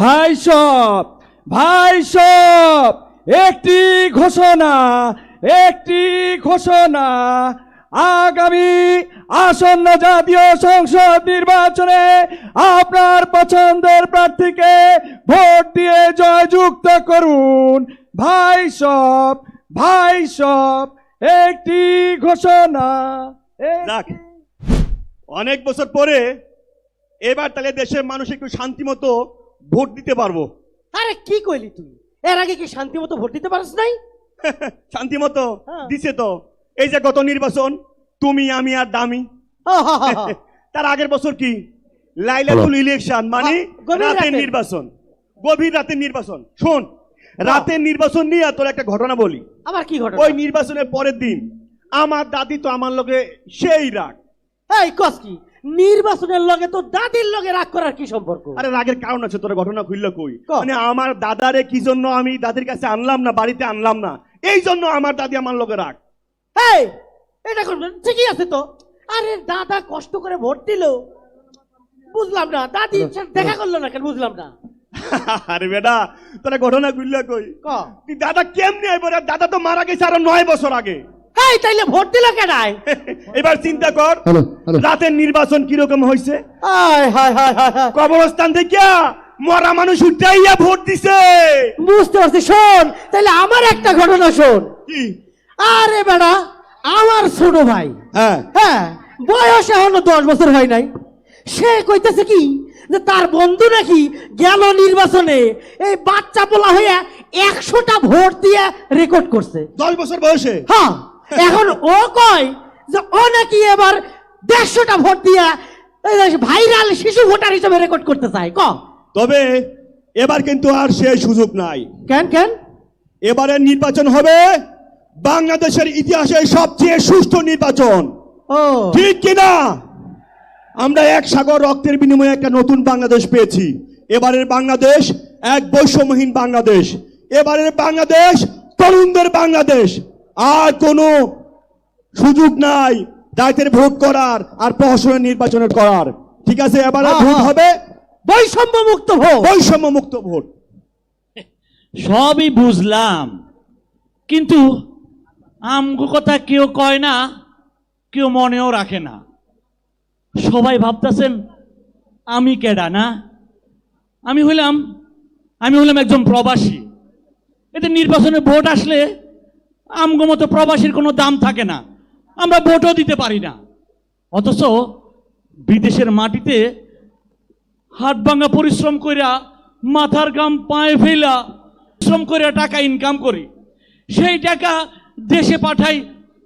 ভাই সব ভাই সব, একটি ঘোষণা একটি ঘোষণা, আগামী আসন্ন জাতীয় সংসদ নির্বাচনে আপনার পছন্দের প্রার্থীকে ভোট দিয়ে জয়যুক্ত করুন। ভাই সব ভাই সব, একটি ঘোষণা। অনেক বছর পরে এবার তাহলে দেশের মানুষ একটু শান্তি মতো ভোট দিতে পারব। আরে কি কইলি তুই? এর আগে কি শান্তি মতো ভোট দিতে পারিস নাই? শান্তি মতো হ্যাঁ। দিছে তো। এই যে গত নির্বাচন তুমি আমি আর দামি। তার আগের বছর কি? লাইলাতুল ইলেকশন মানে হ্যাঁ, গভীর রাতের নির্বাচন। গভীর রাতের নির্বাচন। শোন রাতের নির্বাচন নিয়ে তোর একটা ঘটনা বলি। আবার কি ঘটনা? ওই নির্বাচনের পরের দিন আমার দাদি তো আমার লগে সেই রাগ। এই কস কি? নির্বাচনের লগে তো দাদির লগে রাগ করার কি সম্পর্ক? আরে রাগের কারণ আছে তোর ঘটনা খুলল কই? মানে আমার দাদারে কি জন্য আমি দাদির কাছে আনলাম না বাড়িতে আনলাম না? এই জন্য আমার দাদি আমার লগে রাগ। এই এটা করবেন ঠিকই আছে তো। আরে দাদা কষ্ট করে ভোট দিল। বুঝলাম না দাদি দেখা করল না কেন? বুঝলাম না। আরে বেটা তোরা ঘটনা কই? তুই দাদা কেমনি আইব দাদা তো মারা গেছে আরও নয় বছর আগে। এই তাইলে ভোট দিল কেনাই এবার চিন্তা কর রাতের নির্বাচন কীরকম হয়েছে হায় হায় হায় হায় হায়। কবরস্থান থেকে মরা মানুষ উঠাইয়া ভোট দিছে। বুঝতে পারছি শোন তাহলে আমার একটা ঘটনা শোন। কি? আরে বেড়া আমার ছোট ভাই হ্যাঁ। হ্যাঁ বয়স এখনও দশ বছর হয় নাই। সে কইতেছে কি যে তার বন্ধু নাকি গেল নির্বাচনে এই বাচ্চা পোলা হইয়া একশোটা ভোট দিয়ে রেকর্ড করছে। দশ বছর বয়সে? হ্যাঁ এখন ও কয় যে ও নাকি এবার দেড়শোটা ভোট দিয়ে ভাইরাল শিশু ভোটার হিসেবে রেকর্ড করতে চায়। ক? তবে এবার কিন্তু আর সে সুযোগ নাই। কেন কেন? এবারে নির্বাচন হবে বাংলাদেশের ইতিহাসে সবচেয়ে সুষ্ঠু নির্বাচন। ও। ঠিক কিনা? আমরা এক সাগর রক্তের বিনিময়ে একটা নতুন বাংলাদেশ পেয়েছি। এবারের বাংলাদেশ এক বৈষম্যহীন বাংলাদেশ। এবারের বাংলাদেশ তরুণদের বাংলাদেশ। আর কোনো সুযোগ নাই দায়িত্বের ভোট করার আর প্রহসনের নির্বাচনের করার। ঠিক আছে এবারে ভোট। হবে বৈষম্য মুক্ত ভোট। বৈষম্য মুক্ত ভোট। সবই বুঝলাম। কিন্তু আমগো কথা কেউ কয় না কেউ মনেও রাখে না। সবাই ভাবতেছেন, আমি কেডা না? আমি হইলাম আমি হইলাম একজন প্রবাসী। এতে নির্বাচনে ভোট আসলে আমগো মতো প্রবাসীর কোনো দাম থাকে না। আমরা ভোটও দিতে পারি না। অথচ বিদেশের মাটিতে হাত ভাঙা পরিশ্রম কইরা মাথার গাম পায়ে ফেলা শ্রম করে টাকা ইনকাম করি। সেই টাকা দেশে পাঠাই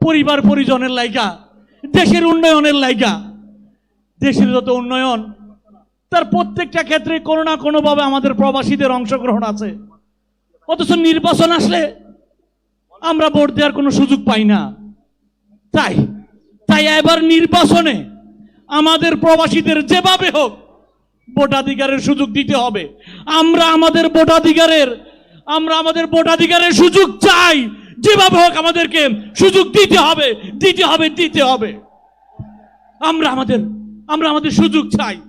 পরিবার পরিজনের লাইগা, দেশের উন্নয়নের লাইগা। দেশের যত উন্নয়ন, তার প্রত্যেকটা ক্ষেত্রে কোনো না কোনোভাবে আমাদের প্রবাসীদের অংশগ্রহণ আছে। অথচ নির্বাচন আসলে আমরা ভোট দেওয়ার কোনো সুযোগ পাই না। তাই তাই এবার নির্বাচনে আমাদের প্রবাসীদের যেভাবে হোক ভোটাধিকারের সুযোগ দিতে হবে। আমরা আমাদের ভোটাধিকারের, আমরা আমাদের ভোটাধিকারের সুযোগ চাই। যেভাবে হোক আমাদেরকে সুযোগ দিতে হবে দিতে হবে দিতে হবে। আমরা আমাদের আমরা আমাদের সুযোগ চাই।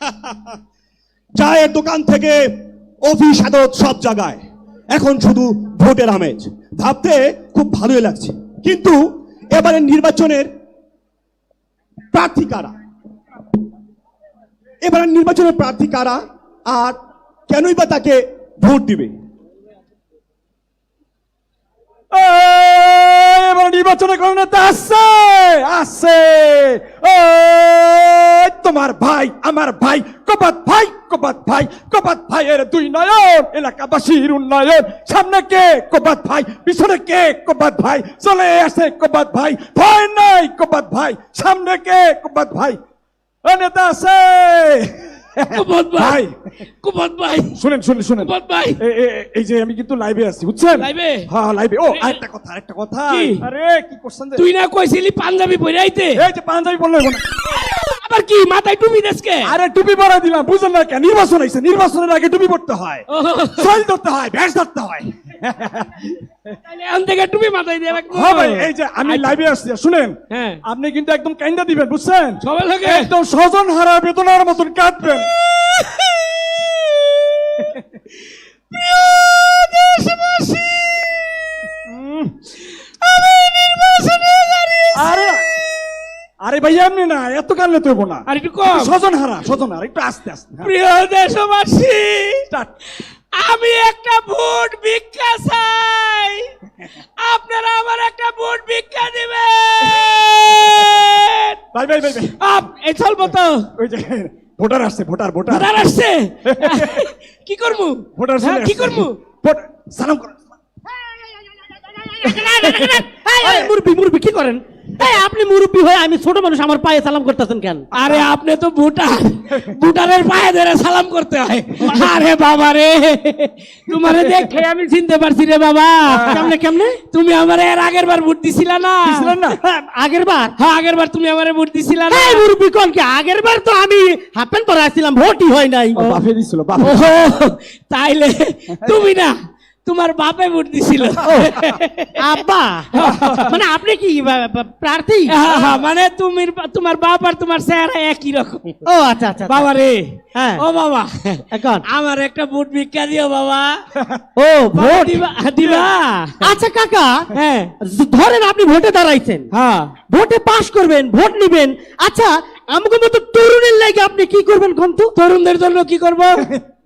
চায়ের দোকান থেকে অফিস আদালত সব জায়গায়। এখন শুধু ভোটের আমেজ। ভাবতে খুব ভালোই লাগছে। কিন্তু এবারে নির্বাচনের প্রার্থী কারা? এবারে নির্বাচনের প্রার্থী কারা? আর কেনই বা তাকে ভোট দিবে? নির্বাচনে কোন নেতা আসছে এই, তোমার ভাই আমার ভাই কপাত ভাই কপাত ভাই কপাত ভাইয়ের দুই নয়ন এলাকাবাসীর উন্নয়ন। সামনে কে? কপাত ভাই পিছনে কে? কপাত ভাই চলে আসে কপাত ভাই ভয় নাই কপাত ভাই। সামনে কে? কপাত ভাই। ও নেতা আছে। কুপত ভাই কুমদ ভাই। শুনেন শুনেন শুনেন। কুমদ ভাই। এই যে আমি কিন্তু লাইভে আছি বুঝছেন? লাইভে? হ্যাঁ লাইভে ও এ- আরেকটা কথা আরেকটা কথা? আরে কি করছেন তুই না কইছিলি পাঞ্জাবি পরাইতে এই যে পাঞ্জাবি। আবার কি মাথায় টুপি দেশকে আরে টুপি পরা দিলাম বুঝলেন না কেন? নির্বাচন হয়েছে নির্বাচনের আগে টুপি পড়তে হয়। ধরতে হয় ভ্যাস ধরতে হয়। হ্যাঁ আচ্ছা। হ্যাঁ। আপনি কিন্তু একদম কাইন্দা দিবেন বুঝছেন? একদম স্বজন হারা বেদনার মতন কাঁদবেন। আরে আরে ভাই এমনি না এত কান্না তৈব না। আর একটু স্বজন হারা স্বজন হারা একটু আস্তে আস্তে হ্যাঁ। প্রিয় দেশবাসী আমি একটা ভোট ভিক্ষা চাই আপনারা আমার একটা ভোট ভিক্ষা দিবেন ভাই ভাই ভাই আপ- এই চলবো তো ওই যে ভোটার আসছে ভোটার ভোটার ভোটার আসছে কি করব ভোটার হ্যাঁ, চলে কি আসছে। করব ভোট- সালাম কর এই, এই, মুরব্বি মুরব্বি কি করেন আপনি মুরব্বি হয়ে আমি ছোট মানুষ আমার পায়ে সালাম করতেছেন কেন? আরে আপনি তো ভুটান ভুটানের পায়ে ধরে সালাম করতে হয়। আরে বাবা রে তোমারে দেখে আমি চিনতে পারছি রে বাবা। কেমনে কেমনে? তুমি আমার এর আগের বার ভোট দিছিলা না? দিছিলেন না? আগের বার? হ্যাঁ আগের বার তুমি আমারে ভোট দিছিলা না? এই মুরব্বি কোন কি? আগের বার তো আমি হাফ প্যান্ট পরে আসছিলাম ভোটই হয় নাই। বাপে দিছিল বাপে তাইলে তুমি না তোমার বাপে ভোট দিছিল। আব্বা? মানে আপনি কি প্রার্থী? হ্যাঁ, হ্যাঁ, মানে তুমি তোমার বাপ আর তোমার চেহারা একই রকম। ও আচ্ছা আচ্ছা আচ্ছা। বাবা রে হ্যাঁ। ও বাবা এখন? আমার একটা ভোট ভিক্ষা দিও বাবা। ও ভোট? দিবা দিবা। আচ্ছা কাকা হ্যাঁ। ধরেন আপনি ভোটে দাঁড়াইছেন। হ্যাঁ। ভোটে পাশ করবেন ভোট নিবেন। আচ্ছা আমাকে মতো তরুণের লাগে আপনি কি করবেন কন্তু তরুণদের জন্য কি করব?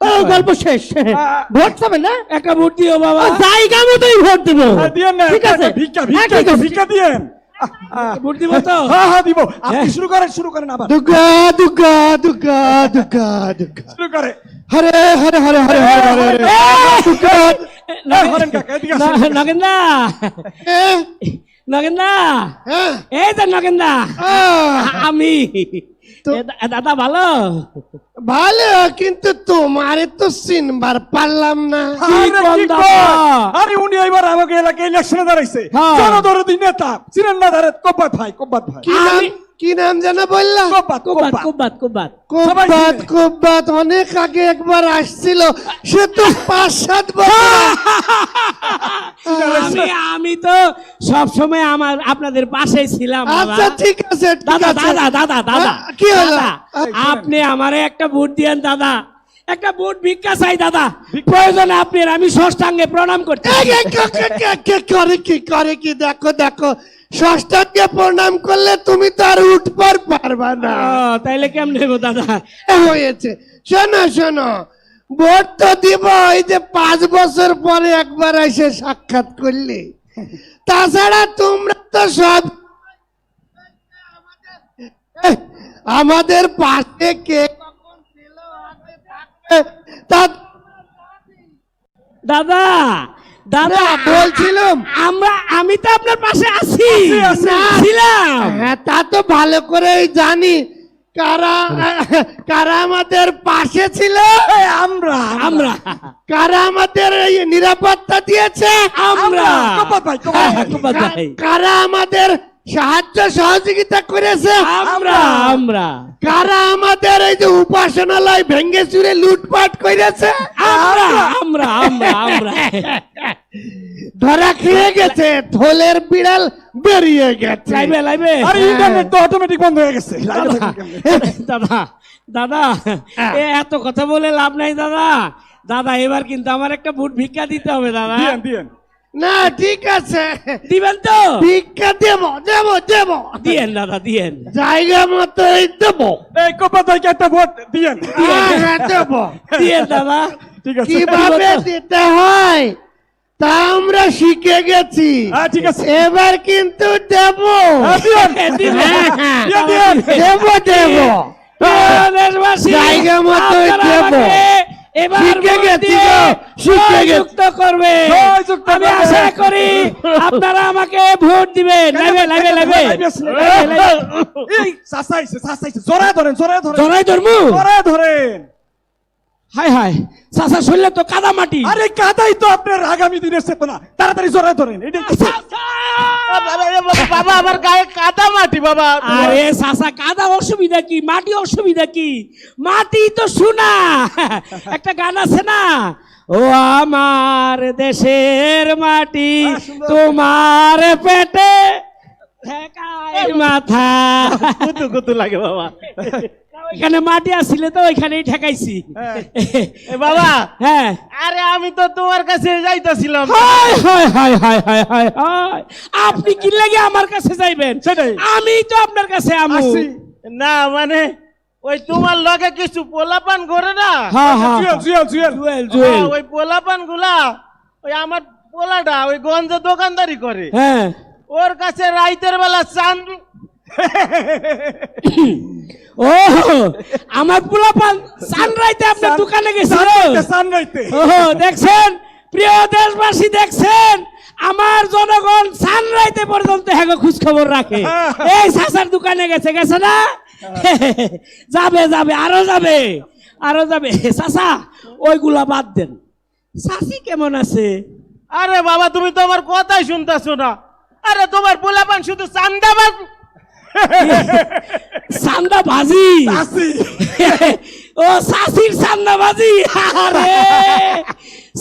ও গল্প শেষ। ভোট চাবেন না? একটা ভোট দিও বাবা। জায়গা মতোই ভোট দেব। হ্যাঁ, দিয়েন না ঠিক আছে। ভিক্ষা হ্যাঁ, ভিক্ষা ভিক্ষা দিয়েন। আহ, আহ। ভোট দিব তো। হ্যাঁ হ্যাঁ দিব। আপনি শুরু করেন শুরু করেন আবার। দুর্গা দুর্গা দুর্গা দুর্গা দুর্গা। শুরু করে। হরে হরে হরে হরে হরে হরে দুর্গা। এই, হরেন কাকা এদিকে আসেন। ন- নগেন্দা হ্যাঁ, নগেন্দা হ্যাঁ, এই তো নগেন্দা আহ, আমি। দাদা ভালো? ভালো কিন্তু তোমারে তো চিনবার পারলাম না। আরে উনি এবার আমাকে এলাকায় ইলেকশনে দাঁড়াইছে। হ্যাঁ। জনদরদি নেতা চিনেন না দাঁড়াত কব্বাত ভাই কব্বাত ভাই। কি নাম কি নাম যেন বললা? কব্বাত কব্বাত কুব্বাত। কুব্বাত অনেক আগে একবার আসছিল। সে তো পাঁচ সাত বছর আমি আমি তো সব সময় আমার আপনাদের পাশে ছিলাম। আচ্ছা ঠিক আছে দাদা দাদা দাদা দাদা। কি হলো? আপনি আমারে একটা ভোট দিয়েন দাদা। একটা ভোট ভিক্ষা চাই দাদা। প্রয়োজনে আপনি আমি ষষ্ঠাঙ্গে প্রণাম করতে করে কি করে কি? দেখো দেখো। ষষ্ঠাকে প্রণাম করলে তুমি তো আর উঠবার পারবা না। তাইলে কেমনে গো দাদা? হয়েছে। শোনো শোনো। ভোট তো দিব এই যে পাঁচ বছর পরে একবার এসে সাক্ষাৎ করলে। তাছাড়া তোমরা তো সব আমাদের পাশে কে দাদা! দাদা বলছিলাম। আমরা আমি তো আপনার পাশে আছি। ছিলাম। হ্যাঁ তা তো ভালো করেই জানি। কারা কারা আমাদের পাশে ছিল? আমরা। আমরা। কারা আমাদের নিরাপত্তা দিয়েছে? আমরা। হ্যাঁ। কারা আমাদের সাহায্য সহযোগিতা করেছে? আমরা। আমরা। কারা আমাদের এই যে উপাসনালয় ভেঙ্গে চুরে লুটপাট করেছে? আমরা। আমরা আমরা আমরা। ধরা খেয়ে গেছে থলের বিড়াল বেরিয়ে গেছে। লাইবে লাইবে। আরে ইন্টারনেট তো অটোমেটিক বন্ধ হয়ে গেছে? দাদা দাদা এ এত কথা বলে লাভ নাই দাদা। দাদা এবার কিন্তু আমার একটা বুট ভিক্ষা দিতে হবে দাদা। না ঠিক আছে। দিবেন তো? ভিক্ষা দেব দেব দেব। দিয়েন দাদা দিয়েন। জায়গা মতো দেব। এই ভাইকে একটা ভোট দিয়েন। হ্যাঁ, হ্যাঁ, দেব। দিয়েন দাদা। ঠিক আছে কীভাবে দিতে হয়? তা আমরা শিখে গেছি। হ্যাঁ ঠিক আছে। এবার কিন্তু দেব। দেব দেব। জায়গা মতো দেব। আমাকে এবার শিখে ভোট গেছি দিয়ে গো, শিখে গেছি। জয়যুক্ত করবে। জয়যুক্ত আশা করি আপনারা আমাকে ভোট দিবেন। ধরেন ধরেন। জনাই ধর্মু জোরে ধরেন। হাই হাই চাচা শরীরে তো কাদা মাটি। আরে কাদাই তো আপনার আগামী দিনের চেতনা। তাড়াতাড়ি জড়ায় ধরেন বাবা আমার গায়ে কাদা মাটি বাবা। আরে সাসা কাদা অসুবিধা কি? মাটি অসুবিধা কি? মাটি তো শোনা একটা গান আছে না? ও আমার দেশের মাটি হ্যাঁ, তোমার পেটে ঠেকায় মাথা। কুতু কুতু লাগে বাবা। এখানে মাটি আসছিলে তো ওইখানেই ঠেকাইছি। বাবা হ্যাঁ। আরে আমি তো তোমার কাছে যাইতাছিলাম। হায় হায় হায় হায় হায় হায় হায়। আপনি কি লাগে আমার কাছে যাইবেন? সেটাই। আমি তো আপনার কাছে আমু। আসছি না মানে ওই তোমার লগে কিছু পোলাপান করে না? হ্যাঁ হ্যাঁ হ্যাঁ, ওই পোলাপানগুলা ওই আমার পোলাটা ওই গঞ্জে দোকানদারি করে। হ্যাঁ। ওর কাছে রাইতের বেলা চান ও আমার পোলাপান সানরাইতে আপনার দোকানে গেছিল। সানরাইতে ও দেখছেন? প্রিয় দেশবাসী দেখছেন? আমার জনগণ সানরাইতে পর্যন্ত হ্যাঁ খোঁজ খবর রাখে। এই সাসার দোকানে গেছে গেছে না? যাবে যাবে আরও যাবে আরও যাবে। সাসা ওইগুলা বাদ দেন। সাসি কেমন আছে? আরে বাবা তুমি তো আমার কথাই শুনতেছো না। আরে তোমার পোলাপান শুধু চান্দাবাজ সান্দা ভাজি ও সাসির সান্দাবাজি আরে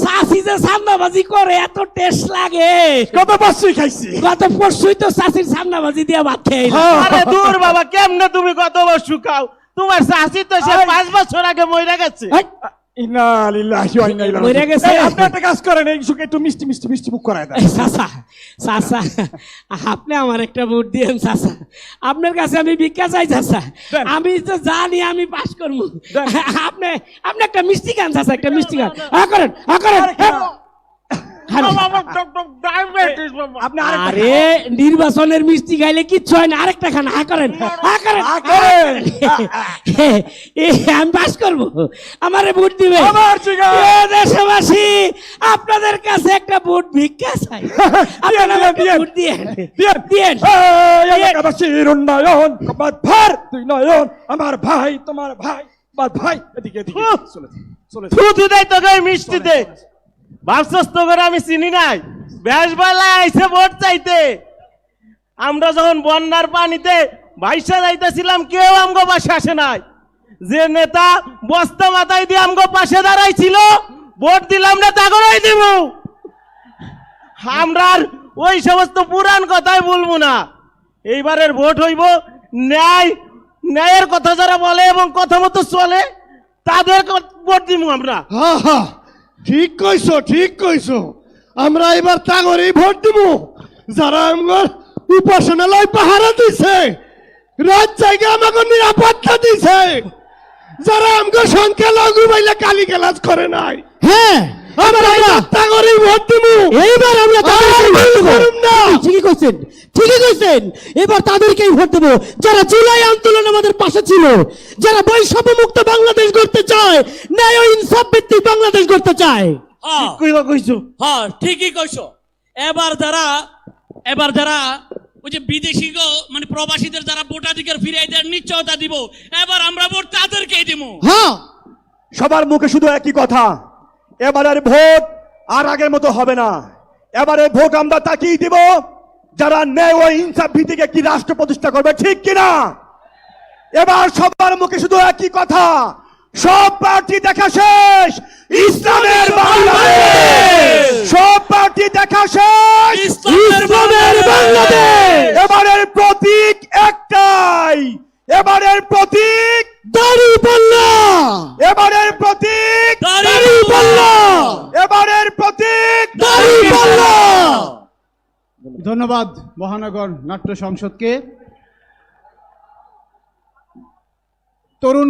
সাসি যে সান্দাবাজি করে এত টেস্ট লাগে। কত বছরই খাইছি। গত পরশুই তো সাসির সান্দাবাজি দিয়ে ভাত খেয়ে আরে দূর বাবা কেমনে তুমি কত বছর খাও? তোমার শাশি তো সে পাঁচ বছর আগে মরে গেছে। আপনি একটা কাজ করেন সুখে একটু মিষ্টি মিষ্টি মিষ্টি মুখ করায় দেন। চাচা চাচা আপনি আমার একটা ভোট দিয়েন আপনার কাছে আমি ভিক্ষা চাই আমি তো জানি আমি পাস করব। আপনি আপনি একটা মিষ্টি গান চাষা একটা মিষ্টি গান হ্যাঁ করেন হ্যাঁ করেন। আপনি আরে নির্বাচনের মিষ্টি খাইলে কিচ্ছু হয় না। আরেকটা খান। হা করেন হা করেন আমি পাস করব। আমারে ভোট দিবে। আমার জিগা। এ, দেশবাসী আপনাদের কাছে একটা ভোট ভিক্ষা চাই। ভোট দিয়েন। উন্নয়ন ভার দুই নয়ন আমার ভাই তোমার ভাই ভাই। এদিকে এদিকে চলে চলে দেয় তোকে ওই মিষ্টিতে। ভাবছস করে আমি চিনি নাই। বেশবেলায় আইসে ভোট চাইতে। আমরা যখন বন্যার পানিতে ভাইসা যাইতেছিলাম, কেউ আমগো পাশে আসে নাই। যে নেতা বস্তা মাথায় দিয়ে আমগো পাশে দাঁড়াইছিল, ভোট দিলাম না তা করেই দিব। আমরা ওই সমস্ত পুরান কথাই বলব না। এইবারের ভোট হইব, ন্যায়, ন্যায়ের কথা যারা বলে এবং কথা মতো চলে, তাদের ভোট দিব আমরা। হা হা। ঠিক কইছো ঠিক কইছো। আমরা এবার তাগরেই ভোট দিব। যারা আমার উপাসনালয় পাহারা দিছে, রাত জায়গা আমাকে নিরাপত্তা দিছে। যারা আমাকে সংখ্যা লঘু বাইলে কালি গেলাজ করে নাই। হ্যাঁ। আমরা এবার ভোট দিব এইবার আমরা। ঠিকই কইছেন ঠিকই কইছেন। এবার তাদেরকেই ভোট দেবো। যারা জুলাই আন্দোলন আমাদের পাশে ছিল যারা বৈষম্য মুক্ত বাংলাদেশ গড়তে চায় ন্যায় ও ইনসাফ ভিত্তিক বাংলাদেশ গড়তে চায়। হ্যাঁ। কইবা কইছো? হ্যাঁ ঠিকই কইছো। এবার যারা এবার যারা ওই যে বিদেশি মানে প্রবাসীদের যারা ভোটাধিকার ফিরিয়ে দেওয়ার নিশ্চয়তা দিব এবার আমরা ভোট তাদেরকেই দিব হ্যাঁ। সবার মুখে শুধু একই কথা। এবারের ভোট আর আগের মতো হবে না। এবারে ভোট আমরা তাকিয়ে দিব যারা ন্যায় ও ইনসাফ ভিত্তিক কি রাষ্ট্র প্রতিষ্ঠা করবে ঠিক কিনা? এবার সবার মুখে শুধু একই কথা সব পার্টি দেখা শেষ ইসলামের বাংলাদেশ! সব পার্টি দেখা শেষ ধন্যবাদ মহানগর নাট্য সংসদকে। তরুণ